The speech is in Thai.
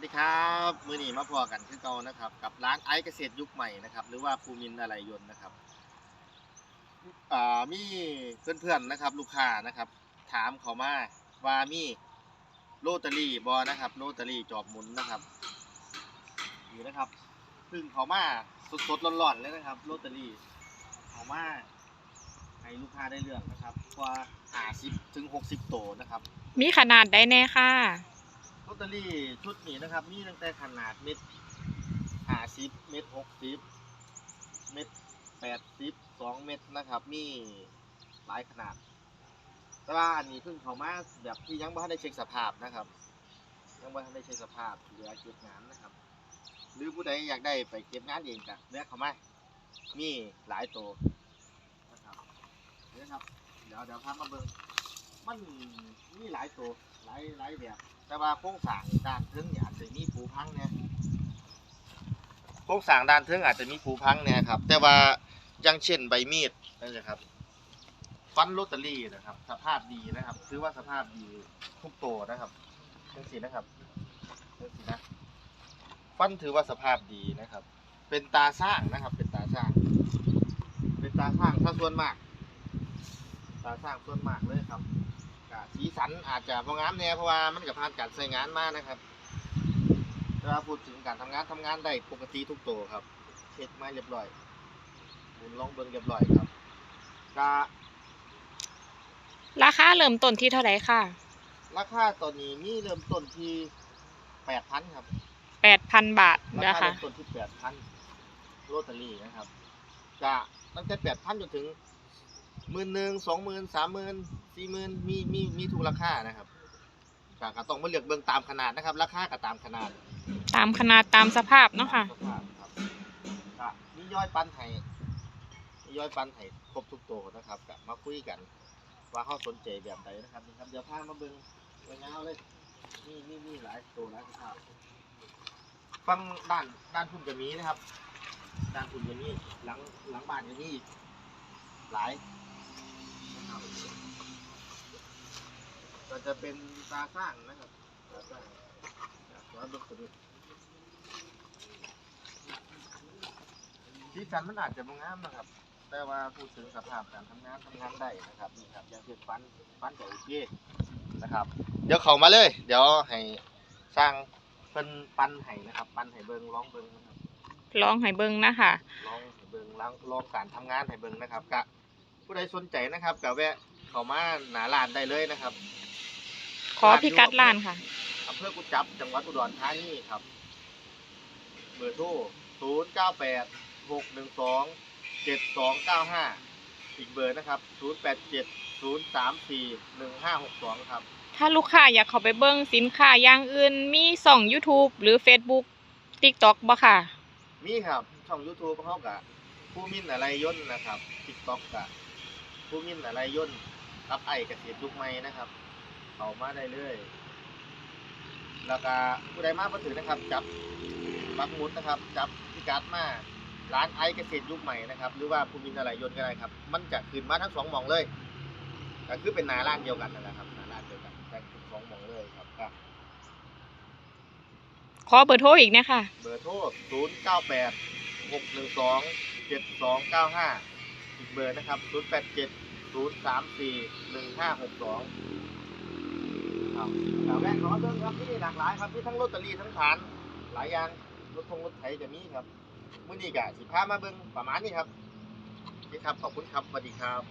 วัสดีครับมือหนีมาพอกันคือเก่านะครับ กับร้านไอซ์เกษตรยุคใหม่นะครับ หรือว่าภูมินอะไรยนต์นะครับมีเพื่อนๆนะครับ ลูกค้านะครับ ถามเขามาว่ามีโรตารี่บอนะครับโรตารี่จอบหมุนนะครับอยู่นะครับซึ่งเขามาสดๆร้อนๆเลยนะครับโรตารี่เขามาให้ลูกค้าได้เลือกนะครับกว่า50ถึง60โตนะครับ มีขนาดได้แน่ค่ะ ลอตเตอรี่ชุดนี้นะครับ มีตั้งแต่ขนาดเม็ดห้าสิบเม็ดหกสิบเม็ดแปดสิบสองเม็ดนะครับ มีหลายขนาด แต่ว่าอันนี้เพิ่งเข้ามาแบบที่ยังไม่ทันได้เช็คสภาพนะครับ ยังไม่ทันได้เช็คสภาพเหลือเก็บงานนะครับ หรือผู้ใดอยากได้ไปเก็บงานเองก็เลือกเข้ามามีหลายตัวนะครับนี่นะครับ เดี๋ยวเดี๋ยวพามาเบิ่ง มันมีหลายตัวหลายหลายแบบ แต่ว่าโครงสร้างด้านเทิงเนี่ยอาจจะมีผูพังเนี่ยโครงสร้างด้านเทิงอาจจะมีผูพังเนี่ยครับ แต่ว่าอย่างเช่นใบมีดนั่นนะครับฟันโรตารี่นะครับ สภาพดีนะครับถือว่าสภาพดีทุกตัวนะครับจังสีนะครับจังสีนะฟันถือว่าสภาพดีนะครับ เป็นตาสร้างนะครับ เป็นตาสร้าง เป็นตาสร้างถ้าส่วนมาก ตาสร้างส่วนมากเลยครับก็สีสันอาจจะพองามแน่เพราะว่ามันกับผ่านการใช้งานมานะครับถ้าพูดถึงการทำงานทำงานได้ปกติทุกตัวครับ เช็คไม้เรียบร้อยหมุนลองเบิ้งเรียบร้อยครับก็ราคาเริ่มต้นที่เท่าไหร่ค่ะ ราคาตอนนี้มีเริ่มต้นที่แปดพันครับแปดพันบาทรานะคาคะเริ่มต้นที่แปดพันโรตารี่นะครับจะตั้งแต่แปดพันจนถึง หมื่นหนึ่งสองหมื่นสามหมื่นสี่หมื่นมีมีมีทุกราคานะครับก็ก็ต้องมาเลือกเบิ่งตามขนาดนะครับ ราคาก็ตามขนาดตามขนาดตามสภาพเนาะค่ะสภาพครับก็มีย่อยปันไห้มีย่อยปันไห้ครบทุกตัวนะครับก็มาคุยกัน ว่าเขาสนใจแบบใดนะครับนี่ครับเดี๋ยวพามาเบิ่งเบิ่งเอาเลยมีมีมีหลายตัวหลายสภาพฟังด้านด้านคุณจะมีนะครับ ด้านคุณจะมีหลังหลังบ้านจะมีอีกหลายนะครับ ก็จะเป็นตาสร้างนะครับตาสร้างจากวัดลูกกระดึกสีสันมันอาจจะบางงามนะครับ แต่ว่าพูดถึงสภาพการทำงานทำงานได้นะครับนี่ครับอย่างเช่นฟันฟันจะโอเคนะครับ เดี๋ยวเขามาเลย เดี๋ยวให้สร้างเพิ่นปั้นให้นะครับ ปั้นให้เบิงลองเบิงนะครับลองให้เบิ่งนะคะลองให้เบิงลองลองการทำงานให้เบิงนะครับกะผู้ใดสนใจนะครับกะแวะเข้ามาหนาร้านได้เลยนะครับ ขอพิกัดร้านค่ะ อำเภอกุจับจังหวัดอุดรธานีครับ เบอร์โทร0 9 8 6 1 2 7 2 9 5อีกเบอร์นะครับ0 8 7 0 3 4 1 5 6 2ครับ ถ้าลูกค้าอยากเข้าไปเบิ่งสินค้าอย่างอื่น มีส่อง YouTube หรือ Facebook TikTok บ่ค่ะ มีครับช่อง YouTube เขากะผู้มินอะไรย่นต์นะครับ TikTok กะผู้มินอะไรย่นต์รับไอเกษตรยุคใหม่นะครับ เข้ามาได้เลย แล้วก็ผู้ใดมาบ่ถือนะครับ จับปักหมุดนะครับ จับพิกัดมาร้านไอเกษตรยุคใหม่นะครับ หรือว่าภูมินทร์อะไรยนต์ก็ได้ครับ มันจะขึ้นมาทั้งสองหมองเลยก็คือเป็นหนาร้านเดียวกันนั่นแหละครับหนาร้านเดียวกันแต่ขึ้นสองหมองเลยครับก็ขอเบอร์โทรอีกนะคะ เบอร์โทร0 9 8 6 1 2 7 2 9 5อีกเบอร์นะครับ0 8 7 0 3 4 1 5 6 2ครับ แต่แรกขอเบิ่งครับนี่หลากหลายครับที่ทั้งลอตเตอรี่ทั้งฐาน หลายอย่างรถทงรถไถจะมีครับมื้อนี้ก็สิพามาเบิ่งประมาณนี้ครับพี่ครับขอบคุณครับสวัสดีครับ